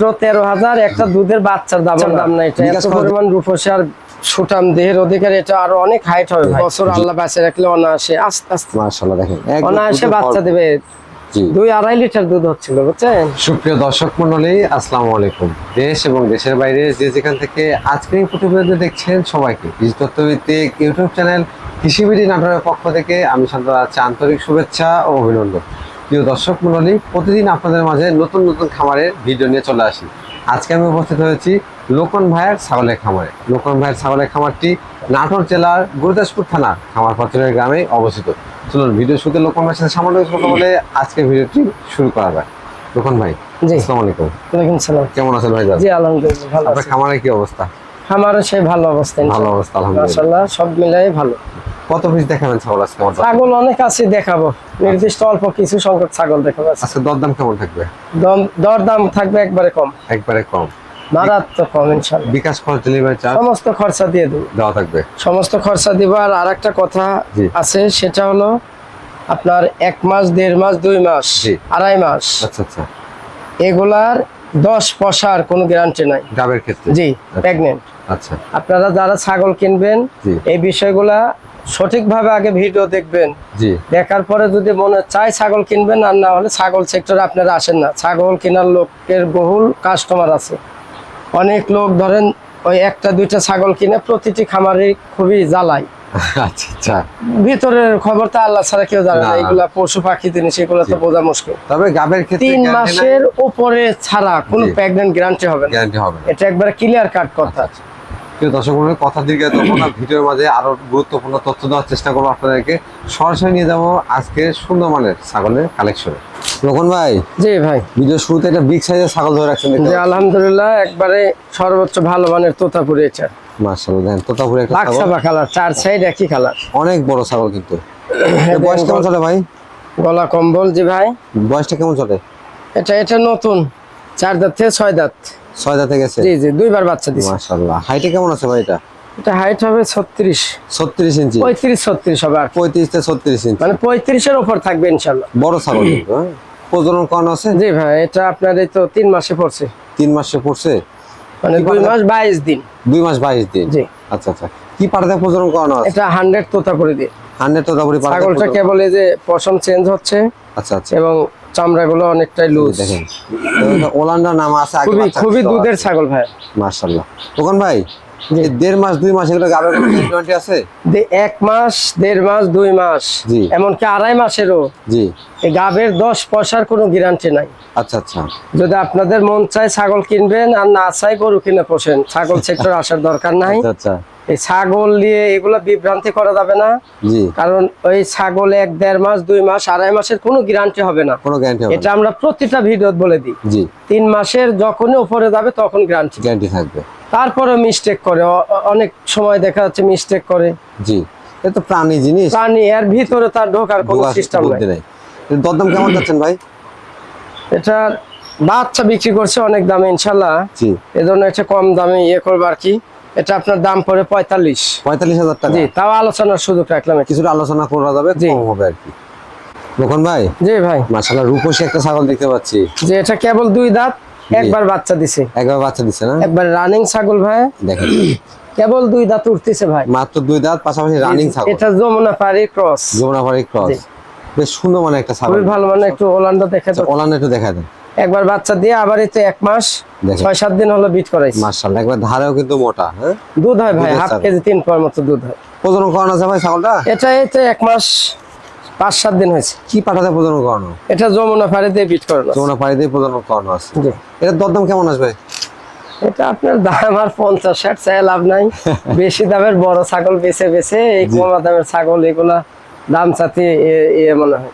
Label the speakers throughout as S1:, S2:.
S1: মাত্র তেরো হাজার একটা দুধের বাচ্চার দাম দাম না এটা এত পরিমাণ রূপসী আর সুঠাম দেহের অধিকার এটা আরও অনেক হাইট হবে বছর আল্লাহ বাঁচে রাখলে অনায়াসে আস্তে আস্তে।
S2: মাশাআল্লাহ দেখেন
S1: অনায়াসে বাচ্চা দেবে। দুই আড়াই লিটার দুধ হচ্ছিল বুঝছেন?
S2: সুপ্রিয় দর্শক মন্ডলী আসসালামু আলাইকুম। দেশ এবং দেশের বাইরে যে যেখান থেকে আজকের প্রতিবেদন দেখছেন সবাইকে কৃষি তথ্যভিত্তিক ইউটিউব চ্যানেল কৃষিবিধি নাটোরের পক্ষ থেকে আমি শান্ত আন্তরিক শুভেচ্ছা ও অভিনন্দন। প্রিয় দর্শক মন্ডলী প্রতিদিন আপনাদের মাঝে নতুন নতুন খামারের ভিডিও নিয়ে চলে আসি। আজকে আমি উপস্থিত হয়েছি লোকন ভাইয়ের ছাগলের খামারে। লোকন ভাইয়ের ছাগলের খামারটি নাটোর জেলার গুরুদাসপুর থানার খামার পত্রের গ্রামে অবস্থিত। চলুন ভিডিও শুরুতে লোকন ভাইয়ের সাথে সামান্য কথা বলে আজকের ভিডিওটি শুরু করা যায় লোকন ভাই
S1: জি।
S2: আসসালামু আলাইকুম।
S1: ওয়ালাইকুম সালাম
S2: কেমন আছেন ভাই
S1: জি আলহামদুলিল্লাহ ভালো
S2: আপনার
S1: আছি।
S2: খামারের কি অবস্থা?
S1: আমারও সেই ভালো অবস্থা
S2: ভালো অবস্থা আলহামদুলিল্লাহ।
S1: সব মিলাই ভালো।
S2: কত পিস দেখাবেন ছাগল আজকে আমার
S1: ছাগল অনেক আছে দেখাবো। নির্দিষ্ট অল্প কিছু সংখ্যক ছাগল দেখাবো। আজকে।
S2: দরদাম কেমন থাকবে?
S1: দম দর দাম থাকবে একবারে কম।
S2: একবারে কম।
S1: মারাত্মক কম
S2: বিকাশ খরচ ডেলিভারি চার্জ
S1: সমস্ত খরচা দিয়ে দেবো।
S2: দেওয়া থাকবে।
S1: সমস্ত খরচা দিব আর আরেকটা কথা। আছে সেটা হলো আপনার এক মাস দেড় মাস দুই মাস আড়াই মাস
S2: আচ্ছা আচ্ছা।
S1: এগুলার দশ পশার কোনো গ্যারান্টি নাই।
S2: গাবের ক্ষেত্রে?
S1: জি প্রেগনেন্ট
S2: আচ্ছা।
S1: আপনারা যারা ছাগল কিনবেন এই বিষয়গুলা সঠিকভাবে আগে ভিডিও দেখবেন।
S2: জি।
S1: দেখার পরে যদি মনে চায় ছাগল কিনবেন আর না হলে ছাগল সেক্টরে আপনারা আসেন না। ছাগল কেনার লোকের বহুল কাস্টমার আছে। অনেক লোক ধরেন ওই একটা দুইটা ছাগল কিনে প্রতিটি খামারে খুবই জ্বালায়।
S2: আচ্ছা আচ্ছা।
S1: ভিতরের খবর তো আল্লাহ ছাড়া কেউ জানে না। এগুলা পশু পাখি জিনিস এগুলো তো বোঝা মুশকিল।
S2: তবে গাবের ক্ষেত্রে
S1: তিন মাসের উপরে ছাড়া কোনো
S2: জি।
S1: প্রেগনেন্ট গ্যারান্টি হবে না।
S2: গ্যারান্টি হবে
S1: এটা একবার ক্লিয়ার কাট কথা।
S2: আচ্ছা, প্রিয় দর্শক মন্ডলী কথা দীর্ঘ দেবো না। ভিডিওর মাঝে আরও গুরুত্বপূর্ণ তথ্য দেওয়ার চেষ্টা করব আপনাদেরকে। সরাসরি নিয়ে যাব আজকে সুন্দর মানের ছাগলের কালেকশনে রোকন ভাই
S1: জি ভাই।
S2: ভিডিও শুরুতে একটা বিগ সাইজের ছাগল ধরে রাখছেন
S1: যে আলহামদুলিল্লাহ একবারে সর্বোচ্চ ভালো মানের তোতাপুরি এটা।
S2: মার্শাল দেখেন তোতাপুরে একটা ছাগল।
S1: কালার চার সাইড একই কালার।
S2: অনেক বড় ছাগল কিন্তু। বয়স কেমন চলে ভাই?
S1: গলা কম্বল জি ভাই।
S2: বয়সটা কেমন চলে?
S1: এটা এটা নতুন। চার দাঁত থেকে ছয় দাঁত।
S2: ছয় দাঁতে গেছে
S1: জি জি দুইবার বাচ্চা দিছে।
S2: মাশাল্লাহ হাইটে কেমন আছে ভাই এটা?
S1: এটা হাইট হবে ছত্রিশ।
S2: ছত্রিশ ইঞ্চি।
S1: পঁয়ত্রিশ ছত্রিশ হবে আর কি।
S2: পঁয়ত্রিশ থেকে ছত্রিশ ইঞ্চি।
S1: মানে পঁয়ত্রিশের উপর থাকবে ইনশাল্লাহ
S2: বড় ছাগল হ্যাঁ? প্রজনন করানো আছে?
S1: জি ভাই এটা আপনার এই তো তিন মাসে পড়ছে।
S2: তিন মাসে পড়ছে?
S1: মানে
S2: কি
S1: দুই মাস বাইশ দিন।
S2: দুই মাস বাইশ দিন?
S1: জি।
S2: আচ্ছা আচ্ছা। কি পাটাতে প্রজনন করানো আছে?
S1: এটা হান্ড্রেড তোতা করে দিয়ে।
S2: হান্ড্রেড তো তারপরে পাটাতে
S1: ছাগলটা কেবল এই যে পশম চেঞ্জ হচ্ছে
S2: আচ্ছা আচ্ছা।
S1: এবং চামড়াগুলো অনেকটাই লুজ
S2: দেখেন ওলান্ডার নাম আছে
S1: খুবই খুবই দুধের ছাগল ভাই।
S2: মাশাল্লাহ দোকান ভাই দেড় মাস দুই মাস এগুলো গাবের কোনো গ্যারান্টি আছে?
S1: এক মাস দেড় মাস দুই মাস।
S2: জি।
S1: এমনকি আড়াই মাসেরও।
S2: জি।
S1: এই গাবের দশ পয়সার কোনো গ্যারান্টি নাই।
S2: আচ্ছা আচ্ছা।
S1: যদি আপনাদের মন চায় ছাগল কিনবেন আর না চাই গরু কিনে পোষেন ছাগল সেক্টর আসার দরকার নাই।
S2: আচ্ছা আচ্ছা।
S1: এই ছাগল নিয়ে এগুলো বিভ্রান্তি করা যাবে না।
S2: জি।
S1: কারণ ওই ছাগল এক দেড় মাস দুই মাস আড়াই মাসের কোনো গ্যারান্টি হবে না।
S2: কোনো গ্যারান্টি হবে
S1: এটা আমরা প্রতিটা ভিডিও বলে দিই।
S2: জি।
S1: তিন মাসের যখনই উপরে যাবে তখন গ্যারান্টি
S2: গ্যারান্টি থাকবে।
S1: তারপরে মিস্টেক করে। অনেক সময় দেখা যাচ্ছে মিস্টেক করে।
S2: জি। এটা তো প্রাণী জিনিস।
S1: প্রাণী এর ভিতরে তার ঢোকার কোনো সিস্টেম নাই।
S2: দরদাম কেমন যাচ্ছেন ভাই?
S1: এটা বাচ্চা বিক্রি করছে অনেক দামে ইনশাল্লাহ।
S2: জি।
S1: এজন্য এটা কম দামে ইয়ে করব আর কি। এটা আপনার দাম পড়ে পঁয়তাল্লিশ।
S2: পঁয়তাল্লিশ হাজার টাকা।
S1: জি তাও আলোচনার সুযোগ রাখলাম।
S2: কিছুটা আলোচনা করা যাবে কম হবে আর কি। লোকন ভাই?
S1: জি ভাই।
S2: মাশাআল্লাহ রূপসী একটা ছাগল দেখতে পাচ্ছি।
S1: যে এটা কেবল দুই দাঁত একবার বাচ্চা দিছে।
S2: একবার বাচ্চা দিচ্ছে না?
S1: একবার রানিং ছাগল ভাই।
S2: দেখেন।
S1: কেবল দুই দাঁত উঠতেছে ভাই।
S2: মাত্র দুই দাঁত পাশাপাশি রানিং ছাগল।
S1: এটা যমুনা পাড়ি ক্রস
S2: যমুনাপাড়ি ক্রস বেশ সুন্দর মানে একটা ছাগল।
S1: খুবই ভালো মানে একটু ওলান্ডা দেখে তো
S2: ওলান একটু দেখা দেন।
S1: একবার বাচ্চা দিয়ে আবার এতে এক মাস ছয় সাত দিন হলো বিট করাইছে।
S2: মার্শাল্লাহ একবার ধারেও কিন্তু মোটা হ্যাঁ?
S1: দুধ হয় ভাই হাফ কেজি তিন পর মতো দুধ হয়।
S2: প্রজনন করানো আছে ভাই ছাগলটা?
S1: এটা এতে এক মাস পাঁচ সাত দিন হয়েছে।
S2: কি পাঠাতে প্রজনন করানো?
S1: এটা যমুনা দিয়ে বিট করানো
S2: যমুনা দিয়ে প্রজনন করানো আছে।
S1: জি।
S2: এটার দরদাম কেমন আসবে
S1: এটা আপনার দাম আর পঞ্চাশ ষাট চাই লাভ নাই। বেশি দামের বড় ছাগল বেছে বেছে এই। কমা দামের ছাগল এগুলা দাম চাতে ইয়ে মনে হয়।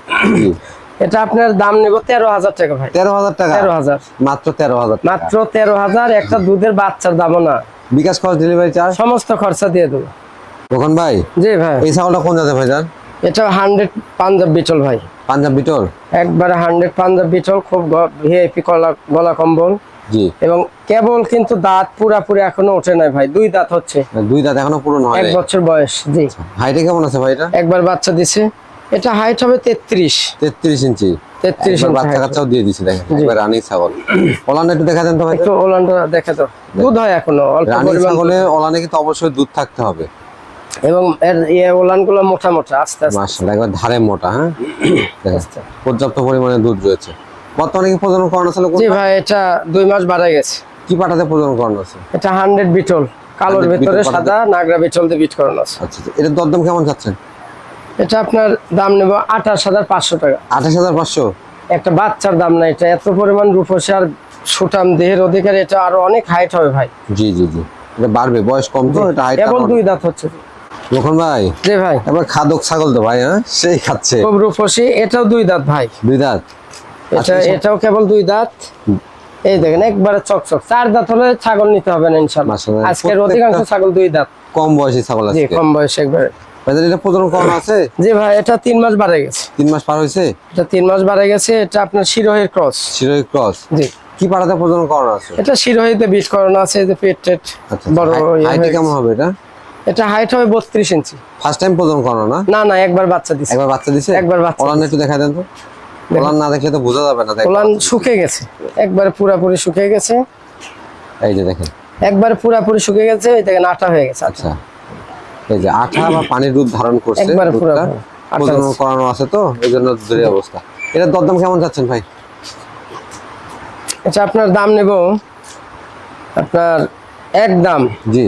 S1: এটা আপনার দাম নেব তেরো হাজার টাকা ভাই।
S2: তেরো হাজার টাকা?
S1: তেরো হাজার।
S2: মাত্র তেরো হাজার
S1: মাত্র তেরো হাজার একটা দুধের বাচ্চার দামও না।
S2: বিকাশ খরচ ডেলিভারি চার্জ
S1: সমস্ত খরচা দিয়ে দেবো।
S2: দোকান ভাই?
S1: জি ভাই।
S2: এই ছাগলটা কোন জাতে ভাই যান
S1: এটা হান্ড্রেড পাঞ্জাব বিটল ভাই।
S2: পাঞ্জাব বিটল
S1: একবারে হান্ড্রেড পাঞ্জাব বিটল খুব ভিআইপি কলা গলা কম্বল।
S2: জি।
S1: এবং কেবল কিন্তু দাঁত পুরাপুরি এখনও ওঠে নাই ভাই। দুই দাঁত হচ্ছে।
S2: দুই দাঁত এখনও পুরো নয়
S1: এক বছর বয়স জি।
S2: হাইটে কেমন আছে ভাই এটা?
S1: একবার বাচ্চা দিছে। এটা হাইট হবে তেত্রিশ।
S2: তেত্রিশ ইঞ্চি।
S1: তেত্রিশ
S2: একবার
S1: ইঞ্চি
S2: বাচ্চা কাচ্চাও দিয়ে দিছে দেখেন একবার রানিং ছাগল। ওলান একটু দেখা দেন তো ভাই।
S1: একটু ওলানটা দেখে তো। দুধ হয় এখনও অল্প
S2: রানিং ছাগলে ওলানে কিন্তু অবশ্যই দুধ থাকতে হবে।
S1: এবং এর ইয়ে ওলানগুলো মোটা মোটা আস্তে আস্তে।
S2: মাশাআল্লাহ একবার ধারে মোটা হ্যাঁ? দেখেন, পর্যাপ্ত পরিমাণে দুধ রয়েছে। বর্তমানে কি প্রজনন করানো ছিল
S1: জি ভাই এটা দুই মাস বাড়াই গেছে।
S2: কি পাঠাতে প্রজনন করানো আছে?
S1: এটা হান্ড্রেড বিটল। কালোর
S2: 100
S1: ভেতরে সাদা নাগরা বিটল দিয়ে বিট করানো আছে।
S2: আচ্ছা আচ্ছা এটার দরদাম কেমন চাচ্ছেন?
S1: এটা আপনার দাম নেব আঠাশ হাজার পাঁচশো টাকা।
S2: আঠাশ হাজার পাঁচশো?
S1: একটা বাচ্চার দাম না এটা এত পরিমাণ রূপসী আর সুঠাম দেহের অধিকার এটা আরও অনেক হাইট হবে ভাই।
S2: জি জি জি। এটা বাড়বে বয়স কম তো এটা হাইট
S1: কেবল দুই দাঁত হচ্ছে।
S2: রোখন ভাই?
S1: জি ভাই।
S2: এবার খাদক ছাগল তো ভাই হ্যাঁ? সেই খাচ্ছে।
S1: খুব রূপসী এটাও দুই দাঁত ভাই।
S2: দুই দাঁত?
S1: এটা
S2: আচ্ছা,
S1: এটাও কেবল দুই দাঁত। এই দেখেন একবারে চকচক। চার দাঁত হলে ছাগল নিতে হবে না ইনশাল্লাহ
S2: মাশাআল্লাহ।
S1: আজকের অধিকাংশ ছাগল দুই দাঁত।
S2: কম বয়সী ছাগল আছে
S1: কম বয়স একবারে।
S2: ভাইজান এটা প্রজনন করানো আছে?
S1: জি ভাই এটা মাস বাড়ে গেছে।
S2: মাস পার
S1: এটা মাস বাড়ে গেছে এটা আপনার শিরোহের ক্রস।
S2: ক্রস?
S1: জি।
S2: কি পাঠাতে প্রজনন করানো আছে?
S1: এটা শিরোহিতে বিট করানো আছে যে পেট টেট
S2: আচ্ছা
S1: বড় ইয়ে
S2: হাইট কেমন হবে এটা?
S1: এটা হাইট হবে বত্রিশ ইঞ্চি।
S2: ফার্স্ট টাইম প্রজনন করানো না?
S1: না না একবার বাচ্চা দিছে।
S2: একবার বাচ্চা দিছে?
S1: একবার বাচ্চা
S2: ওলান একটু দেখা দেন তো। ওলান না দেখলে তো বোঝা যাবে না
S1: ওলান শুকিয়ে গেছে। একবারে পুরাপুরি শুকিয়ে গেছে।
S2: এই যে দেখেন।
S1: একবারে পুরাপুরি শুকিয়ে গেছে এই দেখেন আটা হয়ে গেছে।
S2: আচ্ছা। এই যে আঠা বা পানির দুধ ধারণ করছে করানো আছে তো এই জন্য দুধের অবস্থা। এটা দরদাম কেমন যাচ্ছেন ভাই?
S1: এটা আপনার দাম নেব। আপনার এক দাম।
S2: জি।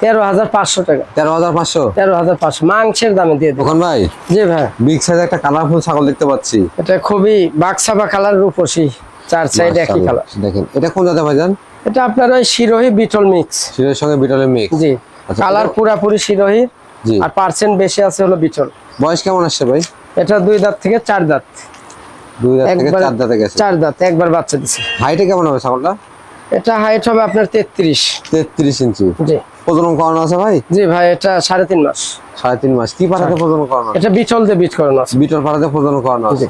S1: তেরো হাজার পাঁচশো টাকা।
S2: তেরো হাজার পাঁচশো?
S1: তেরো হাজার পাঁচশো মাংসের দামে দিয়ে
S2: ওখান ভাই?
S1: জি ভাই।
S2: বিগ সাইজ একটা কালারফুল ছাগল দেখতে পাচ্ছি।
S1: এটা খুবই বাক্সাবা কালার রূপসী। চার সাইড একই কালার
S2: দেখেন এটা কোন জায়গা ভাইজান?
S1: এটা আপনার ওই শিরোহি বিটল মিক্স।
S2: শিরের সঙ্গে বিটলের মিক্স
S1: জি।
S2: আচ্ছা,
S1: কালার
S2: এটা-
S1: পুরাপুরি শিরোহি আর পার্সেন্ট বেশি আছে হলো বিচল।
S2: বয়স কেমন আসছে ভাই?
S1: এটা দুই দাঁত থেকে চার দাঁত।
S2: দুই দাঁত থেকে চার দাঁতে গেছে।
S1: চার দাঁত একবার বাচ্চা দিছে।
S2: হাইটে কেমন হবে ছাগলটা?
S1: এটা হাইট হবে আপনার তেত্রিশ।
S2: তেত্রিশ ইঞ্চি।
S1: জি।
S2: প্রজনন করানো আছে ভাই?
S1: জি ভাই এটা সাড়ে তিন মাস।
S2: সাড়ে তিন মাস। কি পাঠাতে প্রজনন করানো
S1: এটা বিচল দিয়ে বিট করানো আছে।
S2: বিটল পাঠাতে প্রজনন করানো আছে।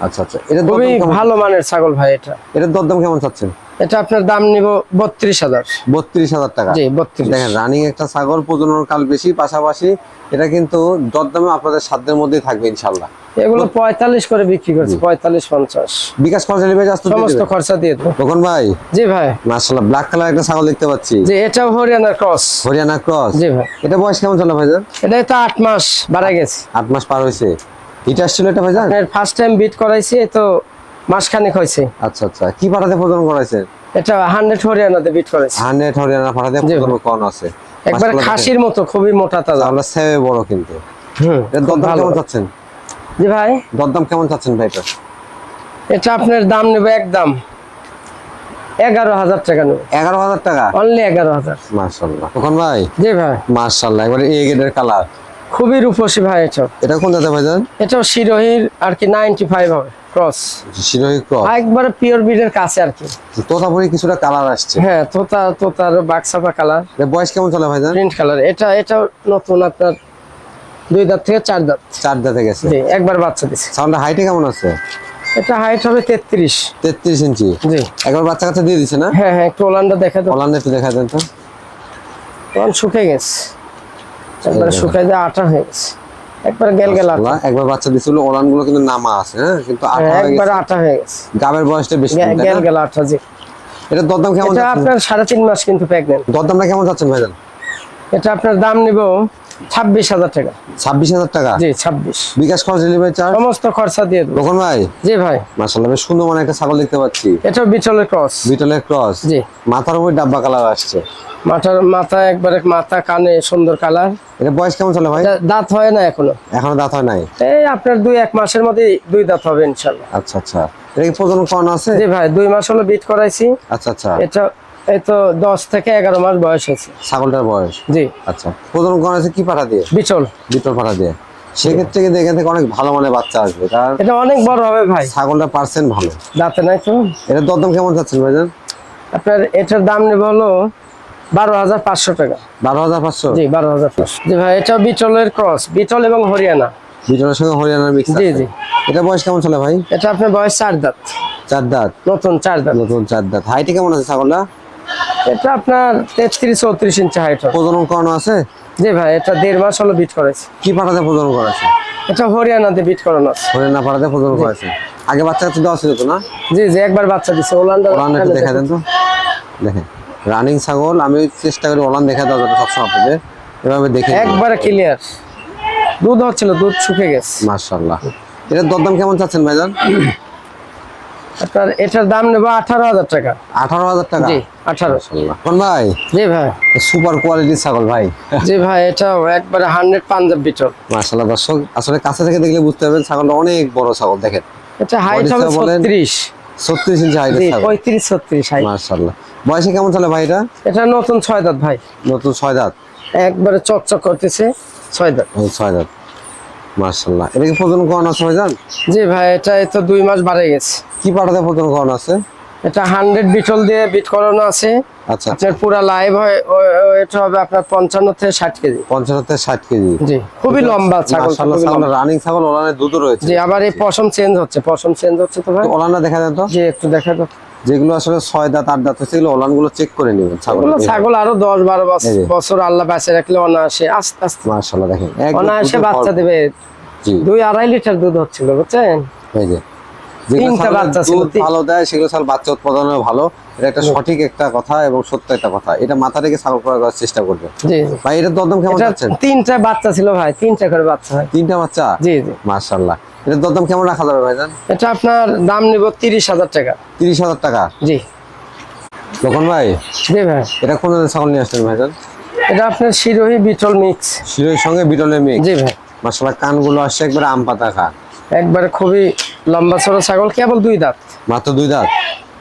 S2: আচ্ছা আচ্ছা। এটা
S1: খুবই ভালো মানের ছাগল ভাই এটা।
S2: এটার দরদাম কেমন চাচ্ছেন?
S1: এটা আপনার দাম নিব বত্রিশ হাজার।
S2: বত্রিশ হাজার টাকা।
S1: জি বত্রিশ।
S2: দেখেন রানিং একটা ছাগল প্রজনন কাল বেশি পাশাপাশি এটা কিন্তু দরদামে আপনাদের সাধ্যের মধ্যেই থাকবে ইনশাল্লাহ
S1: এগুলো পঁয়তাল্লিশ করে বিক্রি করছে পঁয়তাল্লিশ পঞ্চাশ।
S2: বিকাশ খরচা নেবে
S1: সমস্ত খরচা দিয়ে
S2: তখন ভাই।
S1: জি ভাই।
S2: ব্ল্যাক কালার একটা ছাগল দেখতে পাচ্ছি।
S1: এটাও হরিয়ানার ক্রস।
S2: হরিয়ানা ক্রস?
S1: জি ভাই।
S2: এটা বয়স কেমন চলে
S1: এটা তো আট মাস বাড়া গেছে।
S2: আট মাস পার হয়েছে। এটা আসছিল এটা
S1: ফার্স্ট টাইম বিট করাইছি তো মাসখানেক হয়েছে।
S2: আচ্ছা আচ্ছা। কি পাঠাতে প্রজনন করাইছেন
S1: এটা হান্ড্রেড হরিয়ানাতে বিট করাইছি।
S2: হান্ড্রেড হরিয়ানা পাঠাতে প্রজনন করানো আছে।
S1: একবার খাসির মতো খুবই মোটা তাজা।
S2: আমরা সেবে বড় কিন্তু।
S1: হুম
S2: দরদাম কেমন চাচ্ছেন?
S1: জি ভাই?
S2: দরদাম কেমন চাচ্ছেন ভাই এটা?
S1: এটা আপনার দাম নেবে একদম এগারো হাজার টাকা নেবে।
S2: এগারো হাজার টাকা?
S1: অনলি এগারো হাজার।
S2: মাশাআল্লাহ। তখন ভাই?
S1: জি ভাই।
S2: মাশাআল্লাহ একবারে এ গেটের কালার
S1: খুবই রূপসী ভাই এটা
S2: এটা কোন জাতে ভাইজান
S1: এটাও শিরোহির আর কি নাইনটি ফাইভ হবে ক্রস
S2: শিরোহী ক্রস
S1: একবারে পিওর বিডের কাছে আর কি।
S2: তোতা তোতাপুরি কিছুটা কালার আসছে।
S1: হ্যাঁ তোতা তোতার বাক্সাপা
S2: কালারের বয়স কেমন চলে ভাইজান
S1: প্রিন্ট কালার এটা এটাও নতুন আপনার দুই দাঁত থেকে চার দাঁত।
S2: চার দাঁতে গেছে।
S1: জি একবার বাচ্চা দিছে।
S2: সাউন্ডটা হাইটে কেমন আছে?
S1: এটা হাইট হবে তেত্রিশ।
S2: তেত্রিশ ইঞ্চি।
S1: জি।
S2: একবার বাচ্চা কাচ্চা দিয়ে দিছে না?
S1: হ্যাঁ হ্যাঁ একটু ওলানটা দেখা তো
S2: অনলাইনে একটু দেখা দেন তো।
S1: ওলান শুকে গেছে। একবার শুকাই দিয়ে আটা হয়ে গেছে। একবার গেল গেল আটা
S2: একবার বাচ্চা দিছিল ওলানগুলো কিন্তু নামা আছে হ্যাঁ? কিন্তু আঠা
S1: হয়ে
S2: গেছে।
S1: একবার আটা হয়ে গেছে।
S2: গাবের বয়সটা বেশি
S1: গেল? গেল আটা জি।
S2: এটা দরদাম কেমন
S1: এটা আপনার সাড়ে তিন মাস কিন্তু প্রেগন্যান্ট
S2: দরদামটা কেমন যাচ্ছে ভাইজান?
S1: এটা আপনার দাম নিব ছাব্বিশ হাজার টাকা।
S2: ছাব্বিশ হাজার টাকা?
S1: জি ছাব্বিশ।
S2: বিকাশ খরচ ডেলিভারি চার্জ
S1: সমস্ত খরচা দিয়ে
S2: রোকন ভাই?
S1: জি ভাই।
S2: বেশ সুন্দর মানে একটা ছাগল দেখতে পাচ্ছি।
S1: এটা ক্রস।
S2: বিটলের ক্রস?
S1: জি।
S2: মাথার উপর ডাব্বা কালার আসছে।
S1: মাথার মাথা একবারে মাথা কানে সুন্দর কালার।
S2: এটা বয়স কেমন চলে ভাই?
S1: দাঁত হয় না এখনও?
S2: এখনও দাঁত হয় নাই?
S1: এই আপনার দুই এক মাসের মধ্যে দুই দাঁত হবে ইনশাল্লাহ
S2: আচ্ছা আচ্ছা। এটা কি প্রজনন আছে?
S1: জি ভাই দুই মাস হলো বিট করাইছি।
S2: আচ্ছা আচ্ছা।
S1: এটা এই তো দশ থেকে এগারো মাস বয়স হয়েছে।
S2: ছাগলটার বয়স?
S1: জি।
S2: আচ্ছা। প্রজনন করানো আছে কি পাঠা দিয়ে?
S1: বিচল।
S2: বিটল পাঠা দিয়ে। সেক্ষেত্রে কিন্তু এখান থেকে অনেক ভালো মানে বাচ্চা আসবে। কারণ
S1: এটা অনেক বড় হবে ভাই।
S2: ছাগলটা পার্সেন্ট ভালো।
S1: দাঁতে নাই তো?
S2: এটা দরদাম কেমন যাচ্ছেন ভাইজান?
S1: আপনার এটার দাম নেবে হলো বারো হাজার পাঁচশো টাকা।
S2: বারো হাজার পাঁচশো?
S1: জি বারো হাজার পাঁচশো। জি ভাই এটা বিচলের ক্রস বিচল এবং হরিয়ানা।
S2: বিটলের সঙ্গে হরিয়ানার মিক্স
S1: জি, জি।
S2: এটা বয়স কেমন চলে ভাই?
S1: এটা আপনার বয়স চার দাঁত।
S2: চার দাঁত।
S1: নতুন চার দাঁত।
S2: নতুন চার দাঁত। হাইটে কেমন আছে ছাগলটা?
S1: এটা আপনার তেত্রিশ চৌত্রিশ ইঞ্চি হাইট
S2: প্রজনন করানো আছে?
S1: জি ভাই এটা দেড় মাস হলো বিট করেছে।
S2: কি পাঠাতে প্রজনন করা আছে
S1: এটা হরিয়ানাতে বিট করানো আছে।
S2: হরিয়ানা পাঠাতে প্রজনন করা আছে আগে বাচ্চা কাচ্চা দেওয়া ছিল তো না?
S1: জি জি একবার বাচ্চা দিছে ওলান্ডা
S2: একটু দেখা। দেন তো। দেখেন রানিং ছাগল আমি চেষ্টা করি ওলান দেখা দেওয়া যাবে সবসময় আপনাদের এভাবে দেখে
S1: একবারে ক্লিয়ার দুধ হচ্ছিল দুধ শুকে গেছে।
S2: মার্শাল্লাহ এটার দরদাম কেমন চাচ্ছেন ভাইজান?
S1: আপনার এটার দাম নেব আঠারো হাজার টাকা।
S2: আঠারো হাজার টাকা?
S1: জি আঠারো।
S2: ভাই?
S1: জি ভাই।
S2: সুপার কোয়ালিটির ছাগল ভাই।
S1: জি ভাই এটাও একবারে হান্ড্রেড পাঞ্জাব বিটল।
S2: মার্শাল্লাহ দর্শক আসলে কাছে থেকে দেখলে বুঝতে পারবেন ছাগলটা অনেক বড় ছাগল দেখেন।
S1: এটা হাইট হবে। ছত্রিশ।
S2: ছত্রিশ ইঞ্চি ছাগল।
S1: পঁয়ত্রিশ ছত্রিশ হাইট
S2: মার্শাল্লাহ বয়সে কেমন চলে ভাই এটা?
S1: এটা নতুন ছয় দাঁত ভাই।
S2: নতুন ছয় দাঁত।
S1: একবারে চকচক করতেছে ছয় দাঁত।
S2: ছয় দাঁত। মার্শাল্লাহ এটা কি প্রজন করানো আছে ভাইজান?
S1: জি ভাই এটা তো দুই মাস বাড়ে গেছে।
S2: কি পাঠাতে প্রজন করানো আছে?
S1: এটা হান্ড্রেড বিটল দিয়ে বিট করানো আছে।
S2: আচ্ছা।
S1: আপনার পুরা লাইভ হয় এটা হবে আপনার পঞ্চান্ন থেকে ষাট কেজি।
S2: পঞ্চান্ন থেকে ষাট কেজি।
S1: জি খুবই লম্বা ছাগল
S2: রানিং ছাগল ওলানের দুধও রয়েছে।
S1: জি আবার এই পশম চেঞ্জ হচ্ছে পশম চেঞ্জ হচ্ছে তো ভাই।
S2: দেখা দেন তো।
S1: জি একটু দেখা তো
S2: যেগুলো আসলে ছয় দাঁত আট দাঁত হচ্ছে এগুলো ওলানগুলো চেক করে নেবেন ছাগল।
S1: ছাগল আরও দশ বারো বছর- বছর আল্লাহ বাঁচে রাখলে অনায়াসে আস্তে আস্তে।
S2: মার্শাল্লাহ দেখেন
S1: অনায়াসে বাচ্চা দেবে। দুই আড়াই লিটার দুধ হচ্ছিল বুঝছেন?
S2: এই যে। যেগুলো
S1: তিনটা বাচ্চা ছিল,
S2: ভালো দেয় সেগুলো ছাগল বাচ্চা উৎপাদনে ভালো। এটা একটা সঠিক একটা কথা এবং সত্য একটা কথা। এটা মাথা রেখে ছাগল করার চেষ্টা করবে
S1: জি
S2: ভাই এটার দরদাম কেমন
S1: এটা তিনটা বাচ্চা ছিল ভাই তিনটা করে বাচ্চা হয়।
S2: তিনটা বাচ্চা?
S1: জি জি।
S2: মার্শাল্লাহ এটার দরদাম কেমন রাখা যাবে ভাইজান?
S1: এটা আপনার দাম নিব তিরিশ হাজার টাকা।
S2: তিরিশ হাজার টাকা?
S1: জি।
S2: তখন ভাই?
S1: জি ভাই।
S2: এটা কোন ছাগল নিয়ে আসলেন ভাইজান?
S1: এটা আপনার শিরোহী বিটল মিক্স।
S2: শিরোর সঙ্গে বিটলের মিক্স?
S1: জি ভাই।
S2: মার্শাল্লাহ কানগুলো আসছে একবারে আম পাতা খা
S1: একবারে খুবই লম্বা ছোট ছাগল কেবল দুই দাঁত।
S2: মাত্র দুই দাঁত?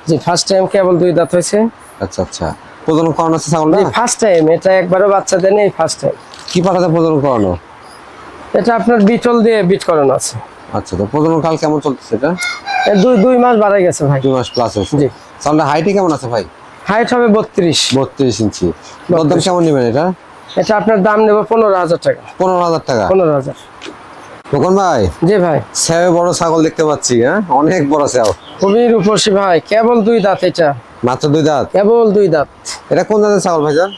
S1: জি ফার্স্ট টাইম কেবল দুই দাঁত হয়েছে।
S2: আচ্ছা আচ্ছা। প্রজনন করানো আছে ছাগলটা?
S1: ফার্স্ট টাইম এটা একবারও বাচ্চা দেয়নি এই ফার্স্ট টাইম
S2: কি পাঠাতে প্রজনন করানো?
S1: এটা আপনার বিটল দিয়ে বিট করানো আছে।
S2: আচ্ছা তো প্রজনন কাল কেমন চলতেছে এটা?
S1: দুই দুই মাস বাড়াই গেছে ভাই।
S2: দুই মাস প্লাস হয়েছে।
S1: জি।
S2: ছাগলটা হাইটে কেমন আছে ভাই?
S1: হাইট হবে বত্রিশ।
S2: বত্রিশ ইঞ্চি। দরদাম কেমন নেবেন এটা?
S1: এটা আপনার দাম নেব পনেরো হাজার টাকা।
S2: পনেরো হাজার টাকা।
S1: পনেরো হাজার।
S2: তখন ভাই?
S1: জি ভাই।
S2: স্যাবে বড় ছাগল দেখতে পাচ্ছি হ্যাঁ? অনেক বড় স্যাও।
S1: খুবই রূপসী ভাই কেবল দুই দাঁত এটা।
S2: মাত্র দুই দাঁত?
S1: কেবল দুই দাঁত।
S2: এটা কোন দাঁতের ছাগল ভাইজান?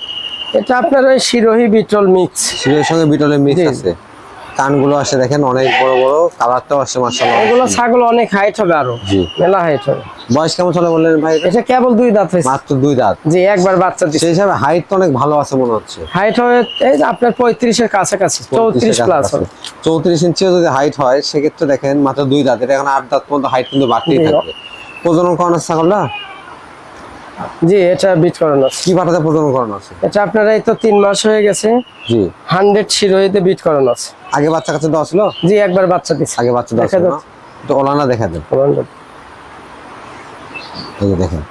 S1: এটা আপনার ওই শিরোহী বিটল মিক্স।
S2: শিরোহীর সঙ্গে বিটলের মিক্স। আছে। কানগুলো আসে দেখেন অনেক বড় বড় কালারটাও আসছে মার্শাল্লাহ
S1: এগুলো ছাগল অনেক হাইট হবে আরও
S2: জি।
S1: মেলা হাইট হবে।
S2: বয়স কেমন চলে বললেন ভাই? এটা?
S1: কেবল দুই দাঁত হয়েছে।
S2: মাত্র দুই দাঁত।
S1: জি একবার বাচ্চা দিচ্ছে
S2: সেই হিসাবে হাইট তো অনেক ভালো আছে মনে হচ্ছে।
S1: হাইট হবে এই যে আপনার পঁয়ত্রিশের কাছাকাছি চৌত্রিশ প্লাস হবে।
S2: চৌত্রিশ ইঞ্চিও যদি হাইট হয় সেক্ষেত্রে দেখেন মাত্র দুই দাঁত। এটা এখন আট দাঁত পর্যন্ত হাইট কিন্তু বাড়তেই। থাকবে প্রজনন করানো আছে ছাগলটা
S1: জি এটা বিট করানো আছে।
S2: কি প্রজনন করানো আছে?
S1: এটা আপনার এই তো তিন মাস হয়ে গেছে।
S2: জি।
S1: হান্ড্রেড শিরোহিতে বিট করানো আছে।
S2: আগে বাচ্চা কাছে দেওয়া ছিল?
S1: জি একবার বাচ্চা দিচ্ছে
S2: আগে বাচ্চা দেওয়া ছিল তো ওলানা দেখা দেন। এই দেখেন।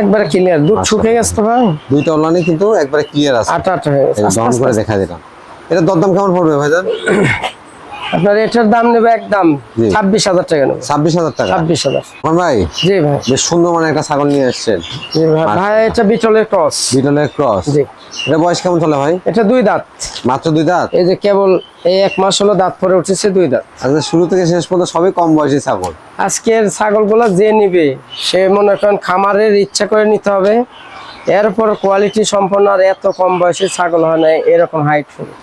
S1: একবারে ক্লিয়ার দুধ
S2: আচ্ছা।
S1: শুকে গেছে তো ভাই।
S2: দুইটা ওলানি কিন্তু একবারে ক্লিয়ার আছে।
S1: আটা আটা হয়ে গেছে।
S2: করে দেখা দিলাম। এটা দরদাম কেমন পড়বে ভাইজান?
S1: আপনার এটার দাম নেবে একদম ছাব্বিশ হাজার টাকা নেবে।
S2: ছাব্বিশ হাজার টাকা?
S1: ছাব্বিশ হাজার।
S2: ভাই
S1: জি ভাই।
S2: বেশ সুন্দর মানে একটা ছাগল নিয়ে এসছেন
S1: জি ভাই। ভাই এটা বিটলের ক্রস।
S2: বিটলের ক্রস।
S1: জি।
S2: এটা বয়স কেমন চলে ভাই?
S1: এটা দুই দাঁত।
S2: মাত্র দুই দাঁত?
S1: এই যে কেবল এই এক মাস হলো দাঁত পরে উঠেছে দুই দাঁত।
S2: আচ্ছা শুরু থেকে শেষ পর্যন্ত সবই কম বয়সী ছাগল।
S1: আজকের ছাগলগুলো যে নিবে সে মনে করেন খামারের ইচ্ছা করে নিতে হবে। এরপর কোয়ালিটি সম্পন্ন আর এত কম বয়সী ছাগল হয় না এরকম হাইট হবে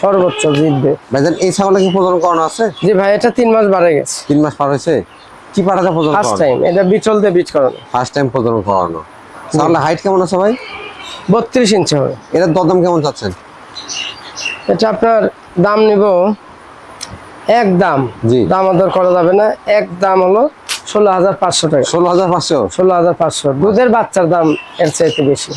S1: সর্বোচ্চ জিতবে।
S2: ভাইজান এই ছাগলটা কি প্রজনন করানো আছে?
S1: জি ভাই এটা তিন মাস বাড়ে গেছে।
S2: তিন মাস পার হয়েছে? কি প্রজনন
S1: ফার্স্ট টাইম এটা বিচল দিয়ে বিচ করানো।
S2: ফার্স্ট টাইম প্রজনন করানো। ছাগলের হাইট কেমন আছে ভাই?
S1: ইঞ্চি হবে।
S2: এটার দরদাম কেমন চাচ্ছেন?
S1: এটা আপনার দাম নিব এক দাম।
S2: জি।
S1: দাম আদর করা যাবে না। এক দাম হলো ষোলো হাজার পাঁচশো টাকা।
S2: ষোলো হাজার পাঁচশো?
S1: ষোলো হাজার পাঁচশো। দুধের বাচ্চার দাম এর চাইতে বেশি।